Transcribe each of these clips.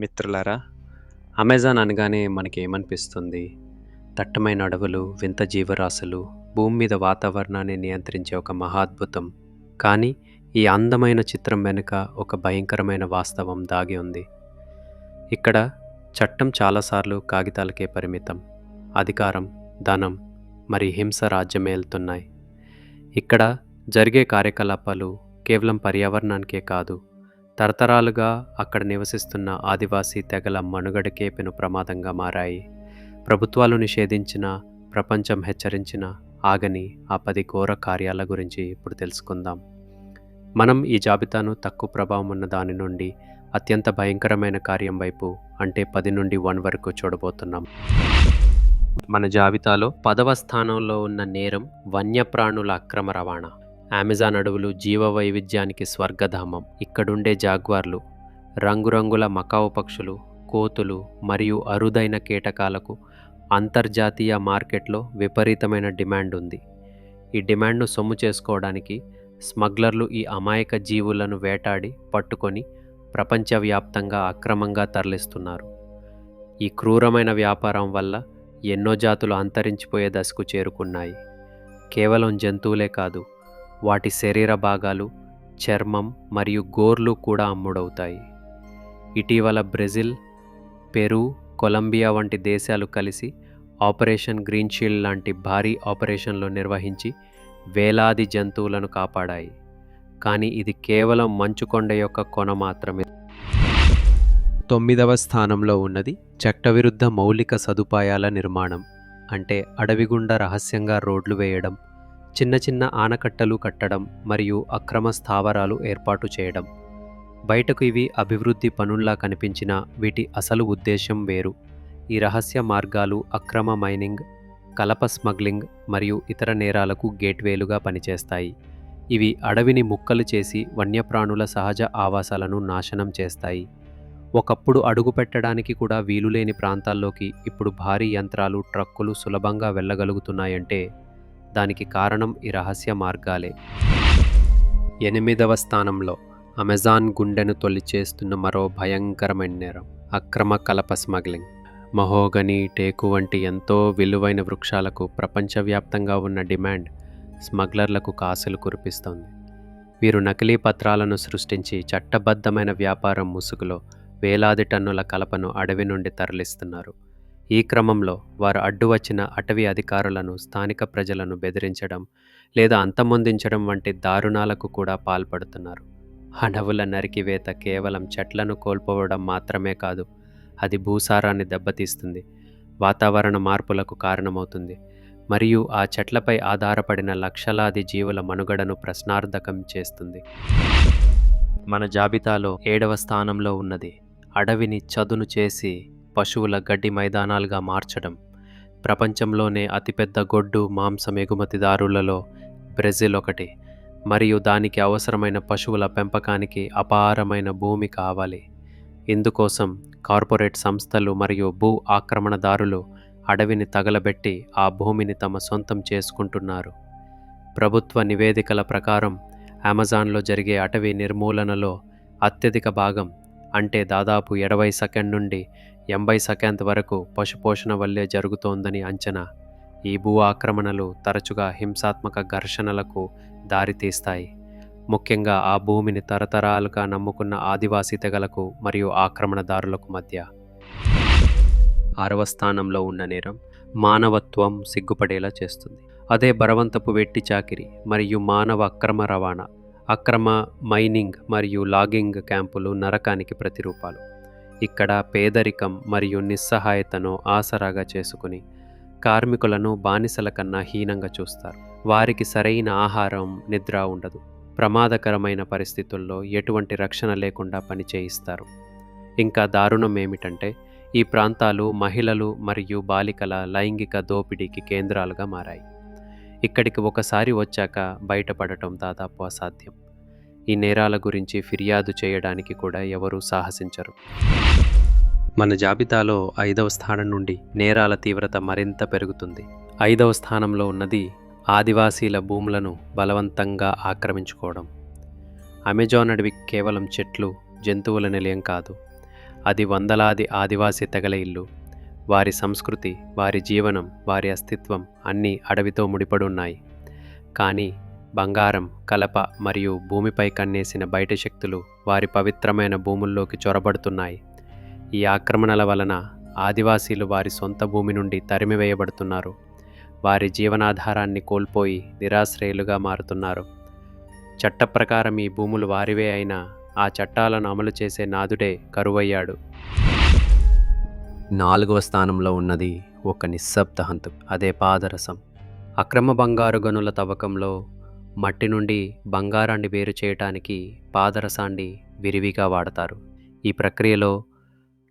మిత్రులారా అమెజాన్ అనగానే మనకి ఏమనిపిస్తుంది దట్టమైన అడవులు వింత జీవరాశులు భూమి మీద వాతావరణాన్ని నియంత్రించే ఒక మహాద్భుతం. కానీ ఈ అందమైన చిత్రం వెనుక ఒక భయంకరమైన వాస్తవం దాగి ఉంది. ఇక్కడ చట్టం చాలాసార్లు కాగితాలకే పరిమితం. అధికారం ధనం మరి హింస రాజ్యమేలుతున్నాయి ఇక్కడ జరిగే కార్యకలాపాలు కేవలం పర్యావరణానికే కాదు తరతరాలుగా అక్కడ నివసిస్తున్న ఆదివాసీ తెగల మనుగడకే పెను ప్రమాదంగా మారాయి. ప్రభుత్వాలు నిషేధించిన ప్రపంచం హెచ్చరించిన ఆగని ఆ పది ఘోర కార్యాల గురించి ఇప్పుడు తెలుసుకుందాం. మనం ఈ జాబితాను తక్కువ ప్రభావం ఉన్న దాని నుండి అత్యంత భయంకరమైన కార్యం వైపు అంటే పది నుండి వన్ వరకు చూడబోతున్నాం. మన జాబితాలో పదవ స్థానంలో ఉన్న నేరం వన్యప్రాణుల అక్రమ రవాణా. అమెజాన్ అడవులు జీవ వైవిధ్యానికి స్వర్గధామం. ఇక్కడుండే జాగ్వార్లు రంగురంగుల మకావు పక్షులు కోతులు మరియు అరుదైన కీటకాలకు అంతర్జాతీయ మార్కెట్లో విపరీతమైన డిమాండ్ ఉంది. ఈ డిమాండ్ను సొమ్ము చేసుకోవడానికి స్మగ్లర్లు ఈ అమాయక జీవులను వేటాడి పట్టుకొని ప్రపంచవ్యాప్తంగా అక్రమంగా తరలిస్తున్నారు. ఈ క్రూరమైన వ్యాపారం వల్ల ఎన్నో జాతులు అంతరించిపోయే దశకు చేరుకున్నాయి. కేవలం జంతువులే కాదు వాటి శరీర భాగాలు చర్మం మరియు గోర్లు కూడా అమ్ముడవుతాయి. ఇటీవల బ్రెజిల్ పెరు కొలంబియా వంటి దేశాలు కలిసి ఆపరేషన్ గ్రీన్ షీల్డ్ లాంటి భారీ ఆపరేషన్లు నిర్వహించి వేలాది జంతువులను కాపాడాయి. కానీ ఇది కేవలం మంచుకొండ యొక్క కొన మాత్రమే. తొమ్మిదవ స్థానంలో ఉన్నది చట్టవిరుద్ధ మౌలిక సదుపాయాల నిర్మాణం అంటే అడవి గుండా రహస్యంగా రోడ్లు వేయడం చిన్న చిన్న ఆనకట్టలు కట్టడం మరియు అక్రమ స్థావరాలు ఏర్పాటు చేయడం. బయటకు ఇవి అభివృద్ధి పనుల్లా కనిపించిన వీటి అసలు ఉద్దేశం వేరు. ఈ రహస్య మార్గాలు అక్రమ మైనింగ్ కలప స్మగ్లింగ్ మరియు ఇతర నేరాలకు గేట్వేలుగా పనిచేస్తాయి. ఇవి అడవిని ముక్కలు చేసి వన్యప్రాణుల సహజ ఆవాసాలను నాశనం చేస్తాయి. ఒకప్పుడు అడుగు పెట్టడానికి కూడా వీలులేని ప్రాంతాల్లోకి ఇప్పుడు భారీ యంత్రాలు ట్రక్కులు సులభంగా వెళ్ళగలుగుతున్నాయంటే దానికి కారణం ఈ రహస్య మార్గాలే. ఎనిమిదవ స్థానంలో అమెజాన్ గుండెను తొలిచేస్తున్న మరో భయంకరమైన నేరం అక్రమ కలప స్మగ్లింగ్. మహోగని టేకు వంటి ఎంతో విలువైన వృక్షాలకు ప్రపంచవ్యాప్తంగా ఉన్న డిమాండ్ స్మగ్లర్లకు కాసులు కురిపిస్తోంది. వీరు నకిలీ పత్రాలను సృష్టించి చట్టబద్ధమైన వ్యాపారం ముసుగులో వేలాది టన్నుల కలపను అడవి నుండి తరలిస్తున్నారు. ఈ క్రమంలో వారు అడ్డు వచ్చిన అటవీ అధికారులను స్థానిక ప్రజలను బెదిరించడం లేదా అంతమొందించడం వంటి దారుణాలకు కూడా పాల్పడుతున్నారు. అడవుల నరికివేత కేవలం చెట్లను కోల్పోవడం మాత్రమే కాదు అది భూసారాన్ని దెబ్బతీస్తుంది వాతావరణ మార్పులకు కారణమవుతుంది మరియు ఆ చెట్లపై ఆధారపడిన లక్షలాది జీవుల మనుగడను ప్రశ్నార్థకం చేస్తుంది. మన జాబితాలో ఏడవ స్థానంలో ఉన్నది అడవిని చదును చేసి పశువుల గడ్డి మైదానాలుగా మార్చడం ప్రపంచంలోనే అతిపెద్ద గొడ్డు మాంసం ఎగుమతిదారులలో బ్రెజిల్ ఒకటి మరియు దానికి అవసరమైన పశువుల పెంపకానికి అపారమైన భూమి కావాలి. ఇందుకోసం కార్పొరేట్ సంస్థలు మరియు భూ ఆక్రమణదారులు అడవిని తగలబెట్టి ఆ భూమిని తమ సొంతం చేసుకుంటున్నారు. ప్రభుత్వ నివేదికల ప్రకారం అమెజాన్లో జరిగే అటవీ నిర్మూలనలో అత్యధిక భాగం అంటే దాదాపు ఇరవై సెకండ్ నుండి ఎంభై సెకండ్ వరకు పశుపోషణ వల్లే జరుగుతోందని అంచనా. ఈ భూ ఆక్రమణలు తరచుగా హింసాత్మక ఘర్షణలకు దారితీస్తాయి ముఖ్యంగా ఆ భూమిని తరతరాలుగా నమ్ముకున్న ఆదివాసీ తెగలకు మరియు ఆక్రమణదారులకు మధ్య. ఆరవ స్థానంలో ఉన్న నేరం మానవత్వం సిగ్గుపడేలా చేస్తుంది. అదే బలవంతపు వెట్టి చాకిరి మరియు మానవ అక్రమ రవాణా. అక్రమ మైనింగ్ మరియు లాగింగ్ క్యాంపులు నరకానికి ప్రతిరూపాలు. ఇక్కడ పేదరికం మరియు నిస్సహాయతను ఆసరాగా చేసుకుని కార్మికులను బానిసల కన్నా హీనంగా చూస్తారు. వారికి సరైన ఆహారం నిద్ర ఉండదు. ప్రమాదకరమైన పరిస్థితుల్లో ఎటువంటి రక్షణ లేకుండా పనిచేయిస్తారు ఇంకా దారుణం ఏమిటంటే ఈ ప్రాంతాలు మహిళలు మరియు బాలికల లైంగిక దోపిడీకి కేంద్రాలుగా మారాయి. ఇక్కడికి ఒకసారి వచ్చాక బయటపడటం దాదాపు అసాధ్యం. ఈ నేరాల గురించి ఫిర్యాదు చేయడానికి కూడా ఎవరూ సాహసించరు. మన జాబితాలో ఐదవ స్థానం నుండి నేరాల తీవ్రత మరింత పెరుగుతుంది. ఐదవ స్థానంలో ఉన్నది ఆదివాసీల భూములను బలవంతంగా ఆక్రమించుకోవడం. అమెజాన్ అడవి కేవలం చెట్లు జంతువుల నిలయం కాదు. అది వందలాది ఆదివాసీ తెగల ఇల్లు. వారి సంస్కృతి వారి జీవనం వారి అస్తిత్వం అన్నీ అడవితో ముడిపడి ఉన్నాయి. కానీ బంగారం కలప మరియు భూమిపై కన్నేసిన బయట శక్తులు వారి పవిత్రమైన భూముల్లోకి చొరబడుతున్నాయి. ఈ ఆక్రమణల వలన ఆదివాసీలు వారి సొంత భూమి నుండి తరిమివేయబడుతున్నారు. వారి జీవనాధారాన్ని కోల్పోయి నిరాశ్రయులుగా మారుతున్నారు. చట్ట ప్రకారం ఈ భూములు వారివే అయినా ఆ చట్టాలను అమలు చేసే నాదుడే కరువయ్యాడు. నాలుగవ స్థానంలో ఉన్నది ఒక నిశ్శబ్ద హంతు అదే పాదరసం. అక్రమ బంగారు గనుల తవ్వకంలో మట్టి నుండి బంగారాన్ని వేరు చేయటానికి పాదరసాన్ని విరివిగా వాడతారు. ఈ ప్రక్రియలో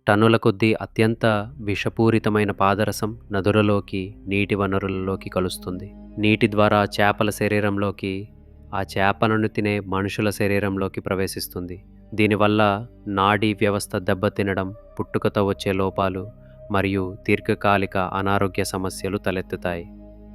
టన్నుల కొద్దీ అత్యంత విషపూరితమైన పాదరసం నదులలోకి నీటి వనరులలోకి కలుస్తుంది. నీటి ద్వారా చేపల శరీరంలోకి ఆ చేపలను తినే మనుషుల శరీరంలోకి ప్రవేశిస్తుంది. దీనివల్ల నాడీ వ్యవస్థ దెబ్బతినడం పుట్టుకతో వచ్చే లోపాలు మరియు దీర్ఘకాలిక అనారోగ్య సమస్యలు తలెత్తుతాయి.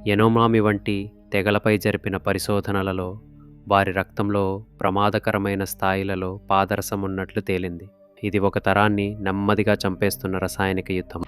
ఎనోమామి వంటి తెగలపై జరిపిన పరిశోధనలలో వారి రక్తంలో ప్రమాదకరమైన స్థాయిలలో పాదరసం ఉన్నట్లు తేలింది. ఇది ఒక తరాన్ని నెమ్మదిగా చంపేస్తున్న రసాయనిక యుద్ధం.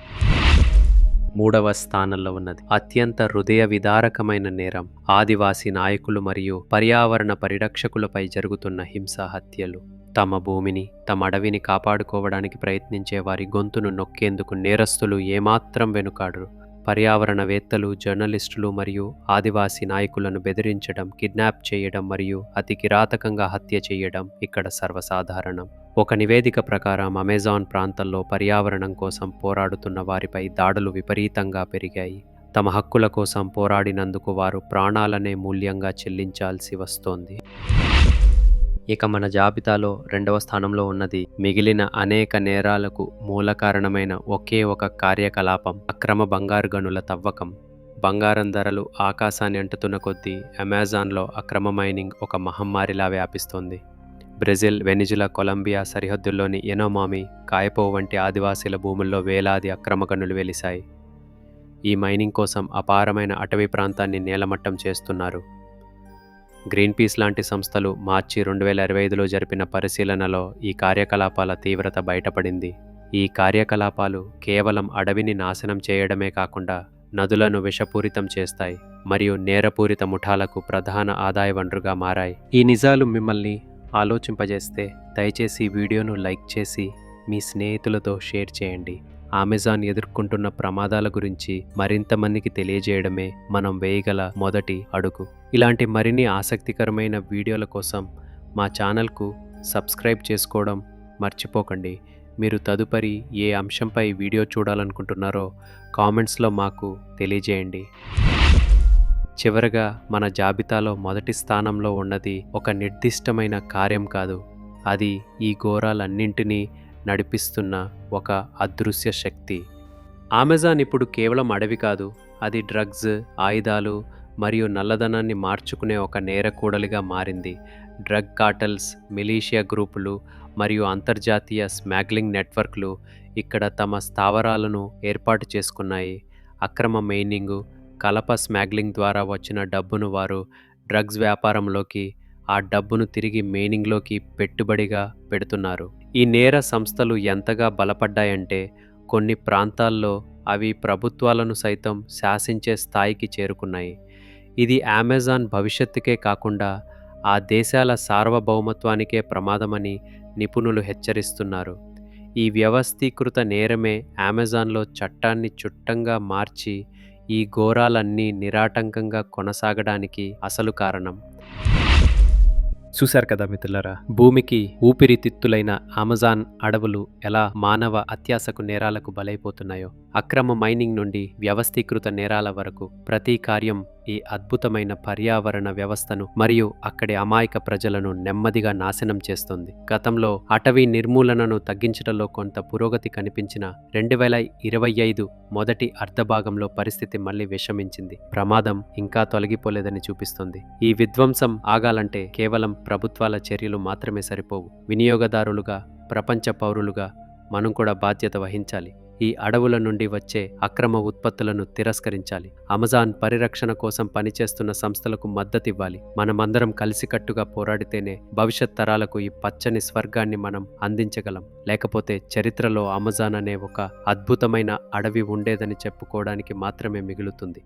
మూడవ స్థానంలో ఉన్నది. అత్యంత హృదయ విదారకమైన నేరం. ఆదివాసీ నాయకులు మరియు పర్యావరణ పరిరక్షకులపై జరుగుతున్న హింస హత్యలు. తమ భూమిని తమ అడవిని కాపాడుకోవడానికి ప్రయత్నించే వారి గొంతును నొక్కేందుకు నేరస్తులు ఏమాత్రం వెనుకాడరు. పర్యావరణవేత్తలు జర్నలిస్టులు మరియు ఆదివాసీ నాయకులను బెదిరించడం కిడ్నాప్ చేయడం మరియు అతి కిరాతకంగా హత్య చేయడం ఇక్కడ సర్వసాధారణం. ఒక నివేదిక ప్రకారం అమెజాన్ ప్రాంతంలో పర్యావరణం కోసం పోరాడుతున్న వారిపై దాడులు విపరీతంగా పెరిగాయి. తమ హక్కుల కోసం పోరాడినందుకు వారు ప్రాణాలనే మూల్యంగా చెల్లించాల్సి వస్తోంది. ఇక మన జాబితాలో రెండవ స్థానంలో ఉన్నది. మిగిలిన అనేక నేరాలకు మూల కారణమైన ఒకే ఒక కార్యకలాపం అక్రమ బంగారు గనుల తవ్వకం. బంగారం ధరలు ఆకాశాన్ని అంటుతున్న కొద్దీ అమెజాన్లో అక్రమ మైనింగ్ ఒక మహమ్మారిలా వ్యాపిస్తోంది. బ్రెజిల్ వెనిజులా కొలంబియా సరిహద్దుల్లోని ఎనోమామి కాయపో వంటి ఆదివాసీల భూముల్లో వేలాది అక్రమ గనులు వెలిశాయి. ఈ మైనింగ్ కోసం అపారమైన అటవీ ప్రాంతాన్ని నేలమట్టం చేస్తున్నారు. గ్రీన్ పీస్ లాంటి సంస్థలు మార్చి రెండు వేల ఇరవై ఐదులో జరిపిన పరిశీలనలో ఈ కార్యకలాపాల తీవ్రత బయటపడింది. ఈ కార్యకలాపాలు కేవలం అడవిని నాశనం చేయడమే కాకుండా నదులను విషపూరితం చేస్తాయి మరియు నేరపూరిత ముఠాలకు ప్రధాన ఆదాయ వనరుగా మారాయి. ఈ నిజాలు మిమ్మల్ని ఆలోచింపజేస్తే దయచేసి వీడియోను లైక్ చేసి మీ స్నేహితులతో షేర్ చేయండి. అమెజాన్ ఎదుర్కొంటున్న ప్రమాదాల గురించి మరింత మందికి తెలియజేయడమే మనం వేయగల మొదటి అడుగు. ఇలాంటి మరిన్ని ఆసక్తికరమైన వీడియోల కోసం మా ఛానల్కు సబ్స్క్రైబ్ చేసుకోవడం మర్చిపోకండి. మీరు తదుపరి ఏ అంశంపై వీడియో చూడాలనుకుంటున్నారో కామెంట్స్లో మాకు తెలియజేయండి. చివరగా మన జాబితాలో మొదటి స్థానంలో ఉన్నది ఒక నిర్దిష్టమైన కార్యం కాదు. అది ఈ ఘోరాలన్నింటినీ నడిపిస్తున్న ఒక అదృశ్య శక్తి. అమెజాన్ ఇప్పుడు కేవలం అడవి కాదు అది డ్రగ్స్ ఆయుధాలు మరియు నల్లధనాన్ని మార్చుకునే ఒక నేరకూడలిగా మారింది. డ్రగ్ కార్టల్స్ మిలీషియా గ్రూపులు మరియు అంతర్జాతీయ స్మాగ్లింగ్ నెట్వర్క్లు ఇక్కడ తమ స్థావరాలను ఏర్పాటు చేసుకున్నాయి. అక్రమ మైనింగు కలప స్మాగ్లింగ్ ద్వారా వచ్చిన డబ్బును వారు డ్రగ్స్ వ్యాపారంలోకి ఆ డబ్బును తిరిగి మైనింగ్లోకి పెట్టుబడిగా పెడుతున్నారు. ఈ నేర సంస్థలు ఎంతగా బలపడ్డాయంటే కొన్ని ప్రాంతాల్లో అవి ప్రభుత్వాలను సైతం శాసించే స్థాయికి చేరుకున్నాయి. ఇది అమెజాన్ భవిష్యత్తుకే కాకుండా ఆ దేశాల సార్వభౌమత్వానికే ప్రమాదమని నిపుణులు హెచ్చరిస్తున్నారు. ఈ వ్యవస్థీకృత నేరమే అమెజాన్లో చట్టాన్ని చుట్టంగా మార్చి ఈ ఘోరాలన్నీ నిరాటంకంగా కొనసాగడానికి అసలు కారణం. చూశారు కదా మిత్రులరా? భూమికి ఊపిరితిత్తులైన అమెజాన్ అడవులు ఎలా మానవ అత్యాసకు నేరాలకు బలైపోతున్నాయో అక్రమ మైనింగ్ నుండి వ్యవస్థీకృత నేరాల వరకు ప్రతి కార్యం ఈ అద్భుతమైన పర్యావరణ వ్యవస్థను మరియు అక్కడి అమాయక ప్రజలను నెమ్మదిగా నాశనం చేస్తుంది. గతంలో అటవీ నిర్మూలనను తగ్గించడంలో కొంత పురోగతి కనిపించిన రెండు వేల ఇరవై ఐదు మొదటి అర్ధభాగంలో పరిస్థితి మళ్ళీ విషమించింది. ప్రమాదం ఇంకా తొలగిపోలేదని చూపిస్తుంది. ఈ విధ్వంసం ఆగాలంటే కేవలం ప్రభుత్వాల చర్యలు మాత్రమే సరిపోవు. వినియోగదారులుగా ప్రపంచ పౌరులుగా మనం కూడా బాధ్యత వహించాలి. ఈ అడవుల నుండి వచ్చే అక్రమ ఉత్పత్తులను తిరస్కరించాలి. అమెజాన్ పరిరక్షణ కోసం పనిచేస్తున్న సంస్థలకు మద్దతివ్వాలి. మనమందరం కలిసికట్టుగా పోరాడితేనే భవిష్యత్ తరాలకు ఈ పచ్చని స్వర్గాన్ని మనం అందించగలం. లేకపోతే చరిత్రలో అమెజాన్ అనే ఒక అద్భుతమైన అడవి ఉండేదని చెప్పుకోవడానికి మాత్రమే మిగులుతుంది.